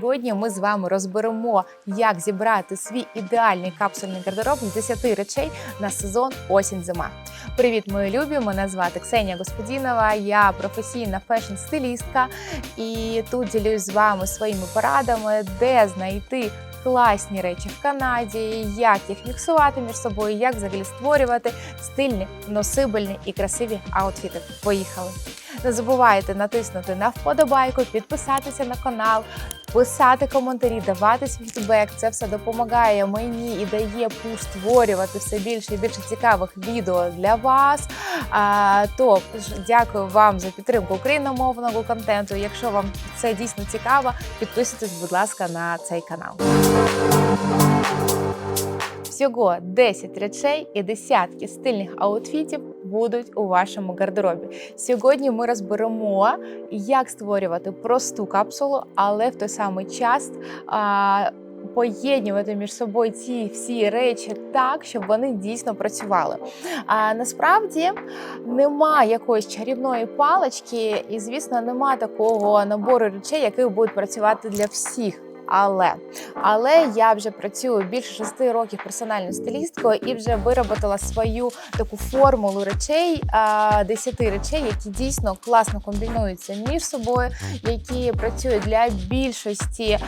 сьогодні ми з вами розберемо, як зібрати свій ідеальний капсульний гардероб з 10 речей на сезон осінь-зима. Привіт, мої любі! Мене звати Ксенія Господінова. Я професійна фешн-стилістка, і тут ділюсь з вами своїми порадами, де знайти. Класні речі в Канаді, як їх міксувати між собою, як взагалі створювати стильні, носибельні і красиві аутфіти. Поїхали! Не забувайте натиснути на вподобайку, підписатися на канал, писати коментарі, давати свій фідбек. Це все допомагає мені і дає пуш створювати все більше і більше цікавих відео для вас. А, то дякую вам за підтримку україномовного контенту. Якщо вам це дійсно цікаво, підписуйтесь, будь ласка, на цей канал. Всього 10 речей і десятки стильних аутфітів будуть у вашому гардеробі. Сьогодні ми розберемо, як створювати просту капсулу, але в той самий час а, поєднувати між собою ці всі речі так, щоб вони дійсно працювали. А насправді нема якоїсь чарівної палички, і, звісно, нема такого набору речей, які будуть працювати для всіх. Але але я вже працюю більше шести років персональною стилісткою і вже вироботила свою таку формулу речей, 10 речей, які дійсно класно комбінуються між собою, які працюють для більшості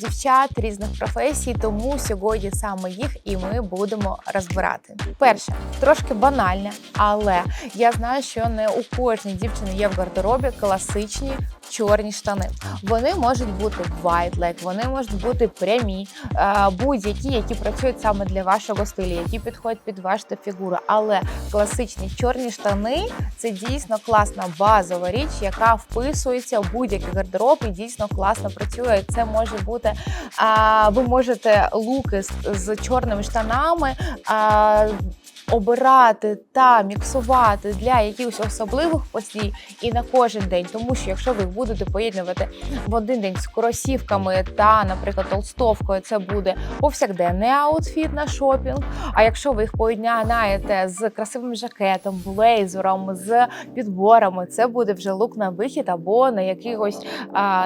дівчат різних професій. Тому сьогодні саме їх і ми будемо розбирати. Перше трошки банальне, але я знаю, що не у кожній дівчини є в гардеробі класичні чорні штани. Вони можуть бути white leg, вони можуть бути прямі, будь-які, які працюють саме для вашого стилю, які підходять під вашу фігуру. Але класичні чорні штани це дійсно класна базова річ, яка вписується в будь-який гардероб і дійсно класно працює. Це може бути. Ви можете луки з чорними штанами обирати та міксувати для якихось особливих подій і на кожен день, тому що якщо ви будете поєднувати в один день з кросівками та, наприклад, толстовкою, це буде повсякденний аутфіт на шопінг. А якщо ви їх поєднаєте з красивим жакетом, блейзером, з підборами, це буде вже лук на вихід або на якихось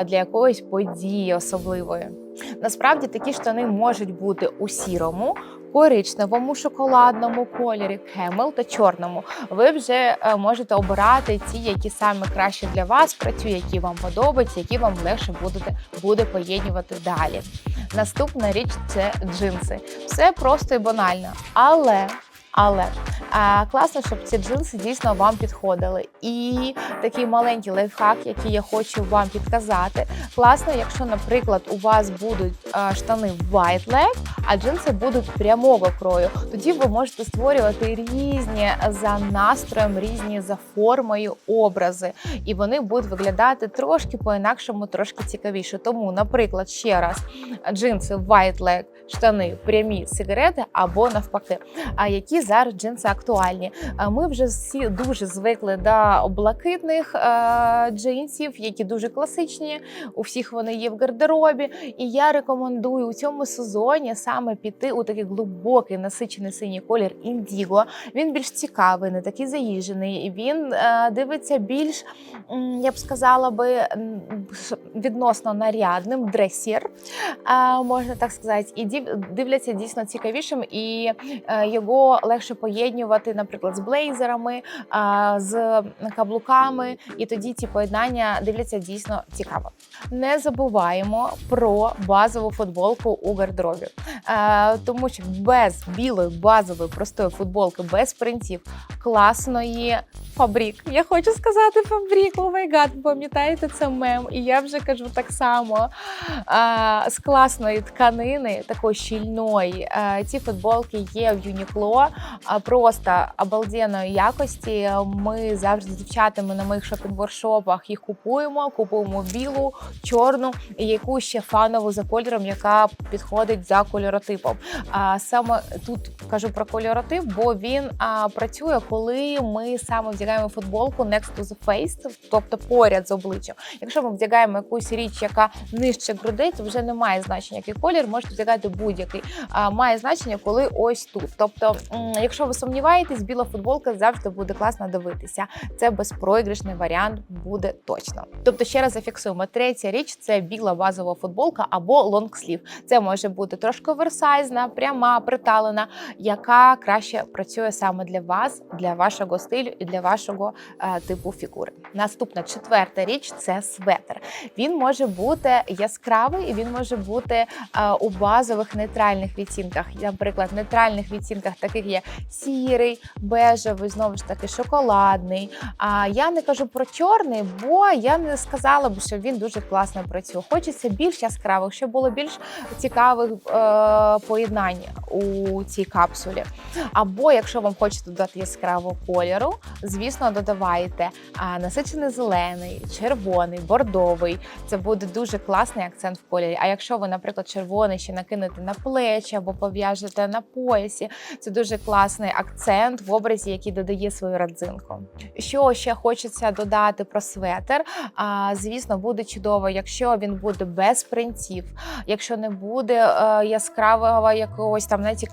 для якоїсь події особливої. Насправді такі штани можуть бути у сірому, коричневому, шоколадному кольорі, кемел та чорному. Ви вже е, можете обирати ті, які саме краще для вас працюють, які вам подобаються, які вам легше будете буде поєднувати далі. Наступна річ це джинси. Все просто і банально, але але а, класно, щоб ці джинси дійсно вам підходили. І такий маленький лайфхак, який я хочу вам підказати. Класно, якщо, наприклад, у вас будуть а, штани white leg, а джинси будуть прямого крою. Тоді ви можете створювати різні за настроєм, різні за формою образи, і вони будуть виглядати трошки по-інакшому, трошки цікавіше. Тому, наприклад, ще раз джинси white leg, штани прямі сигарети або навпаки. А які зараз джинси актуальні? Ми вже всі дуже звикли до блакитних джинсів, які дуже класичні. У всіх вони є в гардеробі. І я рекомендую у цьому сезоні саме піти у такий глибокий насичений синій колір індіго. Він більш цікавий, не такий заїжений. Він дивиться більш, я б сказала би, відносно нарядним, дресір, можна так сказати, дивляться дійсно цікавішим, і е, його легше поєднувати, наприклад, з блейзерами, з каблуками. І тоді ці поєднання дивляться дійсно цікаво. Не забуваємо про базову футболку у гардеробі, е, тому що без білої базової простої футболки, без принтів, класної фабрик. Я хочу сказати фабрик, о май гад, пам'ятаєте це мем? І я вже кажу так само з класної тканини, такої щільної. Ці футболки є в Юнікло, просто обалденної якості. Ми завжди з дівчатами на моїх шопінг-воршопах їх купуємо. Купуємо білу, чорну і яку ще фанову за кольором, яка підходить за кольоротипом. А саме тут кажу про кольоротип, бо він працює, коли ми саме вдягаємо футболку next to the face, тобто поряд з обличчям. Якщо ми вдягаємо якусь річ, яка нижче грудей, то вже немає значення, який колір. Можете вдягати будь-який, має значення, коли ось тут. Тобто, якщо ви сумніваєтесь, біла футболка завжди буде класно дивитися. Це безпроіграшний варіант буде точно. Тобто, ще раз зафіксуємо: третя річ це біла базова футболка або лонгслів. Це може бути трошки оверсайзна, пряма, приталена, яка краще працює саме для вас, для вашого стилю і для вашого е, типу фігури. Наступна четверта річ це светр. Він може бути яскравий і він може бути е, у базових нейтральних відтінках. Наприклад, в нейтральних відтінках таких є сірий, бежевий, знову ж таки, шоколадний. А я не кажу про чорний, бо я не сказала б, що він дуже класно працює. Хочеться більш яскравих, щоб було більш цікавих е, поєднань у цій капсулі. Або якщо вам хочете додати яскравого кольору, звісно, додавайте насичений зелений, червоний, бордовий. Це буде дуже класний акцент в кольорі. А якщо ви, наприклад, червоний ще накинете на плечі або пов'яжете на поясі, це дуже класний акцент в образі, який додає свою родзинку. Що ще хочеться додати про светр? А, звісно, буде чудово, якщо він буде без принтів, якщо не буде е, яскравого якогось там знаєте,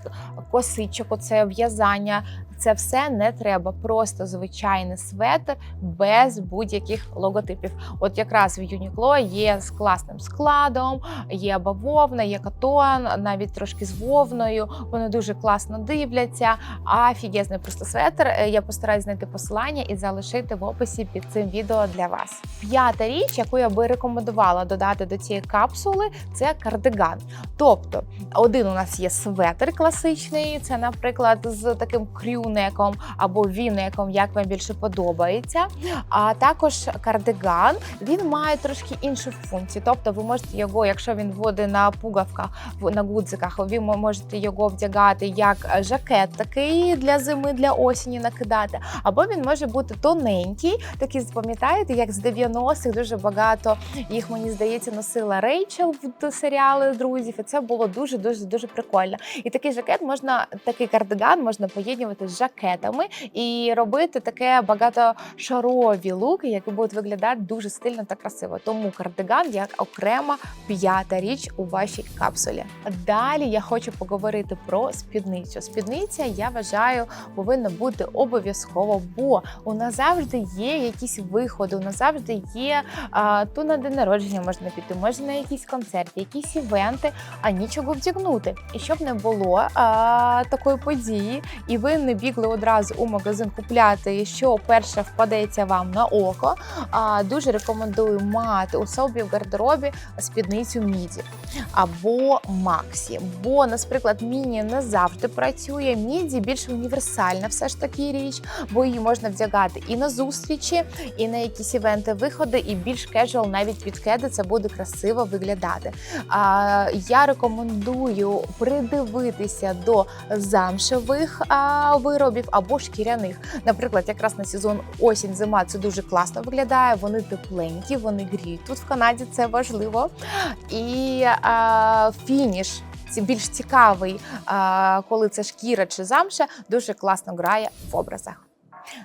косичок, оце в'язання. Це все не треба, просто звичайний светр без будь-яких логотипів. От якраз в Uniqlo є з класним складом, є бавовна, є катон, навіть трошки з вовною. Вони дуже класно дивляться. Офігезний просто светр. Е, Я постараюсь знайти посилання і залишити в описі під цим відео для вас. П'ята річ, яку я би рекомендувала додати до цієї капсули, це кардиган. Тобто, один у нас є светр класичний, це, наприклад, з таким крюнеком або вінеком, як вам більше подобається. А також кардиган він має трошки іншу функцію. Тобто, ви можете його, якщо він буде на пугавках, на гудзиках, ви можете його вдягати як жакет, такий для зими, для осені накидати. Або він може бути тоненький, такий, пам'ятаєте, як з 90-х дуже багато їх, мені здається, носила Рейчел в серіали друзів. І це було дуже дуже дуже прикольно. І такий жакет можна, такий кардиган можна поєднувати з жакетами і робити таке багатошарові луки, які будуть виглядати дуже стильно та красиво. Тому кардиган як окрема п'ята річ у вашій капсулі. Далі я хочу поговорити про спідницю. Спідниця, я вважаю, повинна бути обов'язково, бо у нас завжди є якісь виходи, у нас завжди є а, то на день народження можна піти, може на якийсь концерт, якісь івенти, а нічого вдягнути. І щоб не було а, такої події, і ви не бігли одразу у магазин купляти, що перше впадеться вам на око. Дуже рекомендую мати у собі в гардеробі спідницю міді або Максі. Бо, наприклад, міні не завжди працює. Міді більш універсальна, все ж таки річ, бо її можна вдягати і на зустрічі, і на якісь івенти, виходи, і більш кежуал, навіть під кеди це буде красиво виглядати. А, я рекомендую придивитися до замшевих виробів або шкіряних. Наприклад, якраз на сезон осінь-зима це дуже класно виглядає. Вони тепленькі, вони гріють. Тут в Канаді це важливо. І а, фініш. ці- Більш цікавий, коли це шкіра чи замша, дуже класно грає в образах.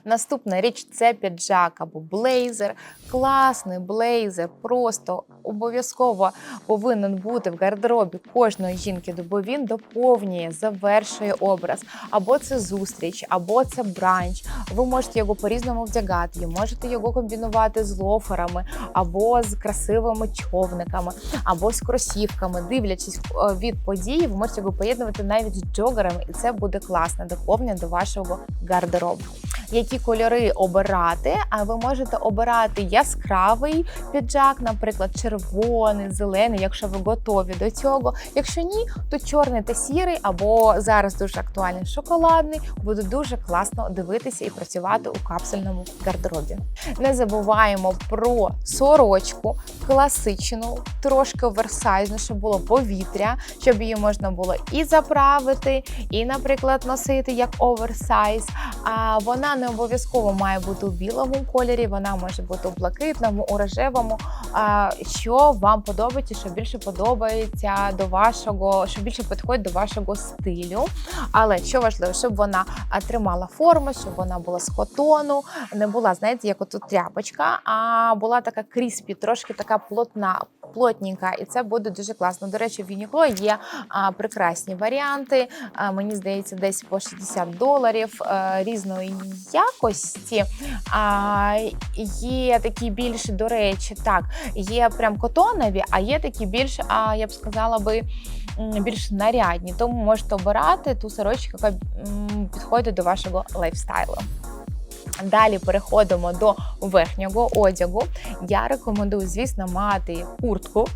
Наступна річ це піджак або блейзер. Класний блейзер, просто обов'язково повинен бути в гардеробі кожної жінки, бо він доповнює, завершує образ. Або це зустріч, або це бранч. Ви можете його по-різному вдягати, можете його комбінувати з лоферами, або з красивими човниками, або з кросівками. Дивлячись е, від події, ви можете його поєднувати навіть з джогерами, і це буде класне доповнення до вашого гардеробу. Які кольори обирати? А ви можете обирати яскравий піджак, наприклад, червоний, зелений, якщо ви готові до цього. Якщо ні, то чорний та сірий, або зараз дуже актуальний шоколадний, буде дуже класно дивитися і працювати у капсульному гардеробі. Не забуваємо про сорочку, класичну, трошки оверсайзну, щоб було повітря, щоб її можна було і заправити, і, наприклад, носити як оверсайз. А вона не обов'язково має бути у білому кольорі, вона може бути у блакитному, у рожевому. Що вам подобається, що більше подобається до вашого, що більше підходить до вашого стилю. Але що важливо, щоб вона тримала форму, щоб вона була з котону, не була, знаєте, як отут тряпочка, а була така кріспі, трошки така плотна, плотненька, і це буде дуже класно. До речі, в Юнікло є прекрасні варіанти. Мені здається, десь по 60 доларів а, різної якості. А, є такі більш, до речі, так, є прям котонові, а є такі більш, а, я б сказала би, більш нарядні. Тому можете обирати ту сорочку, яка підходить до вашого лайфстайлу. Далі переходимо до верхнього одягу. Я рекомендую, звісно, мати куртку.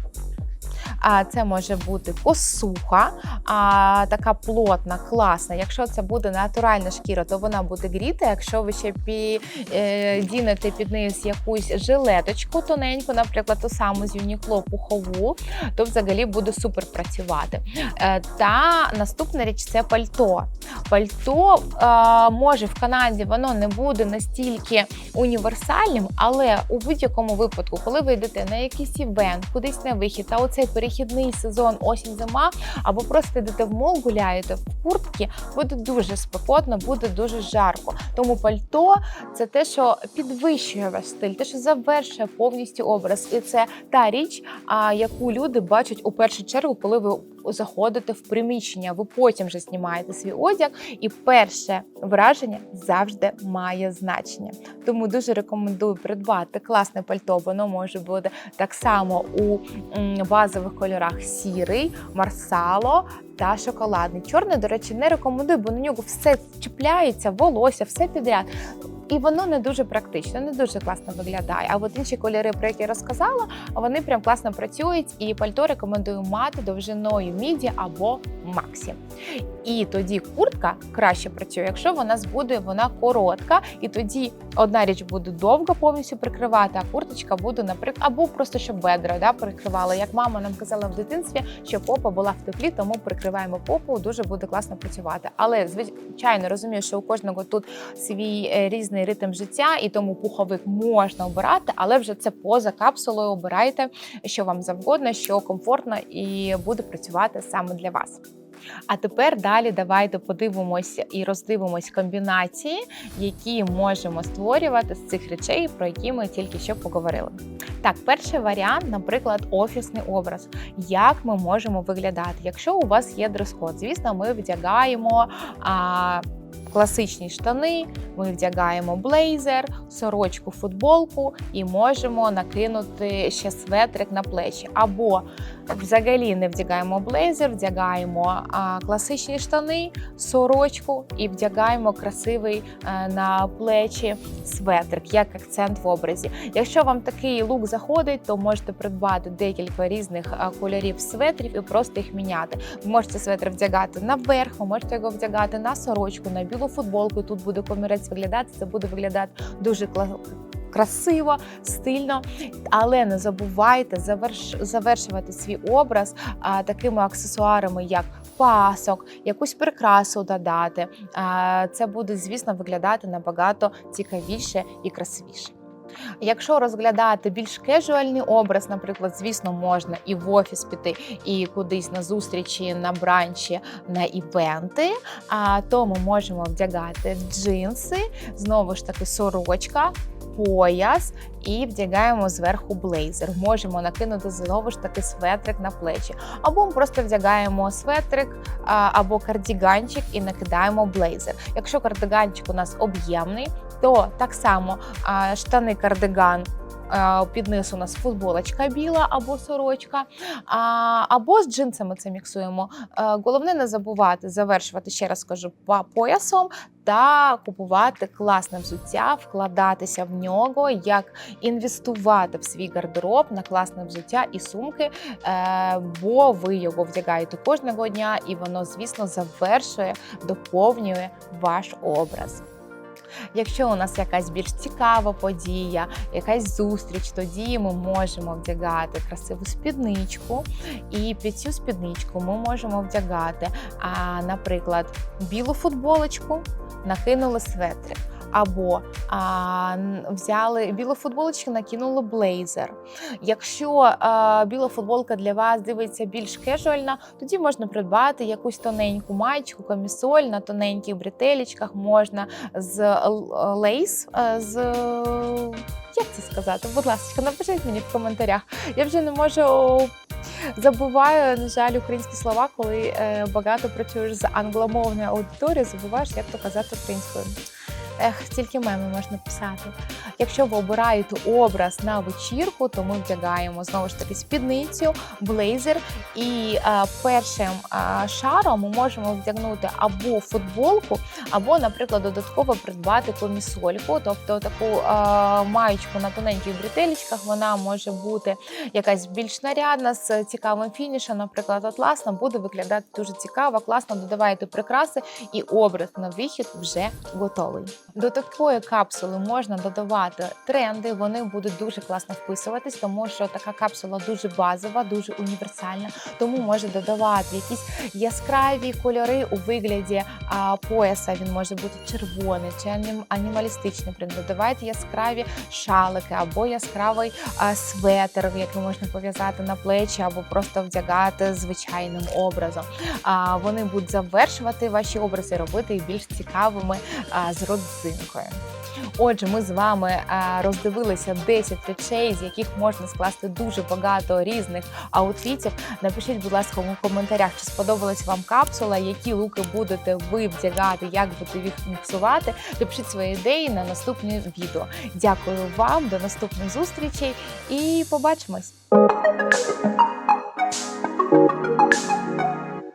А це може бути косуха, а така плотна, класна. Якщо це буде натуральна шкіра, то вона буде гріти. Якщо ви ще підінете під низ якусь жилеточку тоненьку, наприклад, ту саму з Юнікло пухову, то взагалі буде супер працювати. Е, Та наступна річ це пальто. Пальто е, може в Канаді воно не буде настільки універсальним, але у будь-якому випадку, коли ви йдете на якийсь івент, кудись на вихід, та оцей перехідний сезон осінь-зима, або просто йдете в мол, гуляєте в куртці, буде дуже спекотно, буде дуже жарко. Тому пальто це те, що підвищує ваш стиль, те, що завершує повністю образ, і це та річ, яку люди бачать у першу чергу, коли ви заходите в приміщення. Ви потім вже знімаєте свій одяг, і перше враження завжди має значення. Тому дуже рекомендую придбати класне пальто. Воно може бути так само у базових кольорах сірий, марсало. Та шоколадний. Чорний, до речі, не рекомендую, бо на нього все чіпляється, волосся, все підряд. І воно не дуже практично, не дуже класно виглядає. А от інші кольори, про які я розказала, вони прям класно працюють. І пальто рекомендую мати довжиною міді або максі. І тоді куртка краще працює, якщо вона буде вона коротка, і тоді одна річ буде довго повністю прикривати, а курточка буде, наприклад, або просто щоб бедра да, прикривала. Як мама нам казала в дитинстві, що попа була в теплі, тому прикриваємо попу, дуже буде класно працювати. Але звичайно розумію, що у кожного тут свій е, різний ритм життя, і тому пуховик можна обирати, але вже це поза капсулою. Обирайте, що вам завгодно, що комфортно і буде працювати саме для вас. А тепер далі давайте подивимося і роздивимось комбінації, які можемо створювати з цих речей, про які ми тільки що поговорили. Так, перший варіант, наприклад, офісний образ. Як ми можемо виглядати? Якщо у вас є дрес-код, звісно, ми вдягаємо. А, Класичні штани, ми вдягаємо блейзер, сорочку, футболку і можемо накинути ще светрик на плечі. Або взагалі не вдягаємо блейзер, вдягаємо класичні штани, сорочку і вдягаємо красивий а, на плечі светрик, як акцент в образі. Якщо вам такий лук заходить, то можете придбати декілька різних а, кольорів светрів і просто їх міняти. Ви можете светр вдягати наверх, ви можете його вдягати на сорочку, на білу футболку. і Тут буде комірець виглядати. Це буде виглядати дуже класно. Красиво, стильно, але не забувайте заверш... завершувати свій образ а, такими аксесуарами, як пасок, якусь прикрасу додати. А, це буде, звісно, виглядати набагато цікавіше і красивіше. Якщо розглядати більш кежуальний образ, наприклад, звісно, можна і в офіс піти, і кудись на зустрічі, на бранчі, на івенти, а то ми можемо вдягати джинси, знову ж таки, сорочка. Пояс і вдягаємо зверху блейзер. Можемо накинути знову ж таки светрик на плечі. Або ми просто вдягаємо светрик або кардіганчик і накидаємо блейзер. Якщо кардиганчик у нас об'ємний, то так само штани кардиган. А, Під низ у нас футболочка біла або сорочка, або з джинсами це міксуємо. Головне не забувати завершувати, ще раз кажу, по поясом та купувати класне взуття, вкладатися в нього, як інвестувати в свій гардероб на класне взуття і сумки, е, бо ви його вдягаєте кожного дня, і воно, звісно, завершує, доповнює ваш образ. Якщо у нас якась більш цікава подія, якась зустріч, тоді ми можемо вдягати красиву спідничку, і під цю спідничку ми можемо вдягати, наприклад, білу футболочку, накинули светрик. Або а, взяли білу футболочку, накинули блейзер. Якщо а, біла футболка для вас дивиться більш кежуальна, тоді можна придбати якусь тоненьку маєчку, комісоль на тоненьких бретелечках, можна з лейс, е, з як це сказати? Будь ласка, напишіть мені в коментарях. Я вже не можу. Забуваю, на жаль, українські слова, коли е, багато працюєш з англомовною аудиторією, забуваєш, як то казати українською. Ех, тільки меми можна писати. Якщо ви обираєте образ на вечірку, то ми вдягаємо знову ж таки спідницю, блейзер, і е, першим е, шаром ми можемо вдягнути або футболку, або, наприклад, додатково придбати комісольку, тобто таку е, маєчку на тоненьких бретелечках. Вона може бути якась більш нарядна з цікавим фінішем, наприклад, атласна, буде виглядати дуже цікаво, класно додавайте прикраси, і образ на вихід вже готовий. До такої капсули можна додавати тренди. Вони будуть дуже класно вписуватись, тому що така капсула дуже базова, дуже універсальна. Тому може додавати якісь яскраві кольори у вигляді а, пояса. Він може бути червоний чи анім- анімалістичний. Додавайте яскраві шалики або яскравий а, светр, який можна пов'язати на плечі, або просто вдягати звичайним образом. А, вони будуть завершувати ваші образи, робити їх більш цікавими а, з родзинкою. Отже, ми з вами роздивилися 10 речей, з яких можна скласти дуже багато різних аутфітів. Напишіть, будь ласка, у коментарях, чи сподобалась вам капсула, які луки будете ви вдягати, як будете їх міксувати. Напишіть свої ідеї на наступне відео. Дякую вам, до наступних зустрічей і побачимось!